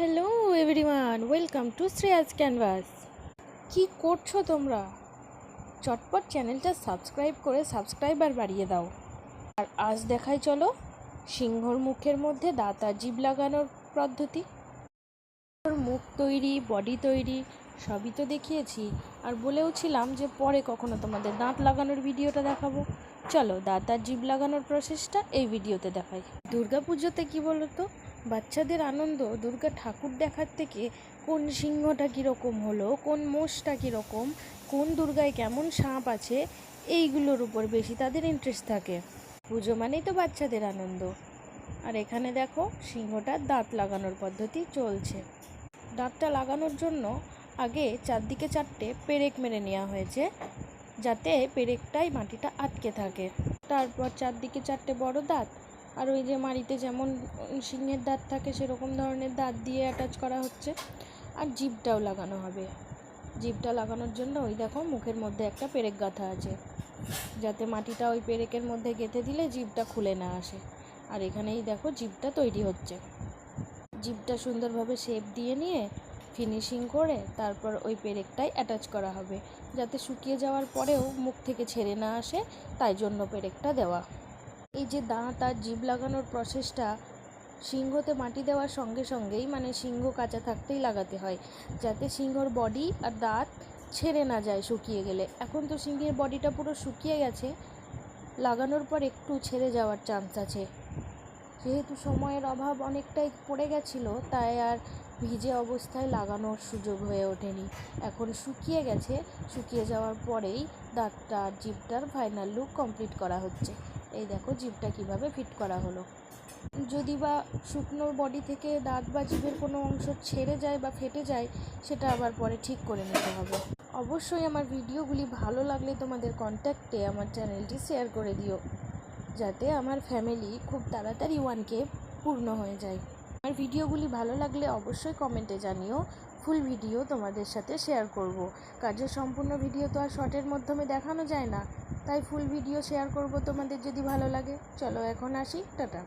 Hello everyone welcome to Shreya's Canvas কি করছ তোমরা? চটপট চ্যানেলটা সাবস্ক্রাইব করে সাবস্ক্রাইবার বাড়িয়ে দাও। আর আজ দেখাই চলো সিংহর মুখের মধ্যে দাঁত জিভ লাগানোর পদ্ধতি। মুখ তৈরি বডি তৈরি, সবই তো দেখিয়েছি। আর বলেও ছিলাম যে পরে কখনো তোমাদের দাঁত লাগানোর ভিডিওটা দেখাবো। চলো দাঁত আর জিভ লাগানোর প্রসেসটা এই ভিডিওতে দেখাই। দুর্গা পুজোতে কী বলো তো বাচ্চাদের আনন্দ, দুর্গা ঠাকুর দেখার থেকে কোন সিংহটা কীরকম হলো, কোন মোষটা কীরকম, কোন দুর্গায় কেমন সাপ আছে, এইগুলোর উপর বেশি তাদের ইন্টারেস্ট থাকে। পুজো মানেই তো বাচ্চাদের আনন্দ। আর এখানে দেখো সিংহটার দাঁত লাগানোর পদ্ধতি চলছে। দাঁতটা লাগানোর জন্য আগে চারদিকে চারটে পেরেক মেরে নেওয়া হয়েছে, যাতে পেরেকটাই মাটিটা আটকে থাকে। তারপর চারদিকে চারটে বড় দাঁত আর ওই যে মাড়িতে যেমন সিংহের দাঁত থাকে, সেরকম ধরনের দাঁত দিয়ে অ্যাটাচ করা হচ্ছে। আর জিভটাও লাগানো হবে। জিভটা লাগানোর জন্য ওই দেখো মুখের মধ্যে একটা পেরেক গাঁথা আছে। যাতে মাটিটা ওই পেরেকের মধ্যে গেঁথে দিলে জিভটা খুলে না আসে। আর এখানেই দেখো জিভটা তৈরি হচ্ছে। জিভটা সুন্দরভাবে শেপ দিয়ে নিয়ে ফিনিশিং করে তারপর ওই পেরেকটাই অ্যাটাচ করা হবে। যাতে শুকিয়ে যাওয়ার পরেও মুখ থেকে ছেড়ে না আসে, তাই জন্য পেরেকটা দেওয়া। এই যে দাঁত আর জিভ লাগানোর প্রসেসটা সিংহতে মাটি দেওয়ার সঙ্গে সঙ্গেই মানে সিংহ কাঁচা থাকতেই লাগাতে হয়, যাতে সিংহর বডি আর দাঁত ছেড়ে না যায় শুকিয়ে গেলে। এখন তো সিংহের বডিটা পুরো শুকিয়ে গেছে, লাগানোর পর একটু ছেড়ে যাওয়ার চান্স আছে। যেহেতু সময়ের অভাব অনেকটাই পড়ে গেছিল, তাই আর ভিজে অবস্থায় লাগানোর সুযোগ হয়ে ওঠেনি। এখন শুকিয়ে গেছে, শুকিয়ে যাওয়ার পরেই দাঁতটা আর জিভটার ফাইনাল লুক কমপ্লিট করা হচ্ছে। এই দেখো জিভটা কীভাবে ফিট করা হলো। যদি বা শুকনো বডি থেকে দাঁত বা জিভের কোনো অংশ ছেড়ে যায় বা ফেটে যায়, সেটা আবার পরে ঠিক করে নিতে হবে। অবশ্যই আমার ভিডিওগুলি ভালো লাগলে তোমাদের কন্ট্যাক্টে আমার চ্যানেলটি শেয়ার করে দিও, যাতে আমার ফ্যামিলি খুব তাড়াতাড়ি ওয়ানকে পূর্ণ হয়ে যায়। আমার ভিডিওগুলি ভালো লাগলে অবশ্যই কমেন্টে জানিও ফুল ভিডিও তোমাদের সাথে শেয়ার করব। কাজের সম্পূর্ণ ভিডিও তো আর শর্টের মাধ্যমে দেখানো যায় না। তাই ফুল ভিডিও শেয়ার করব তোমাদের যদি ভালো লাগে। চলো এখন আসি টাটা।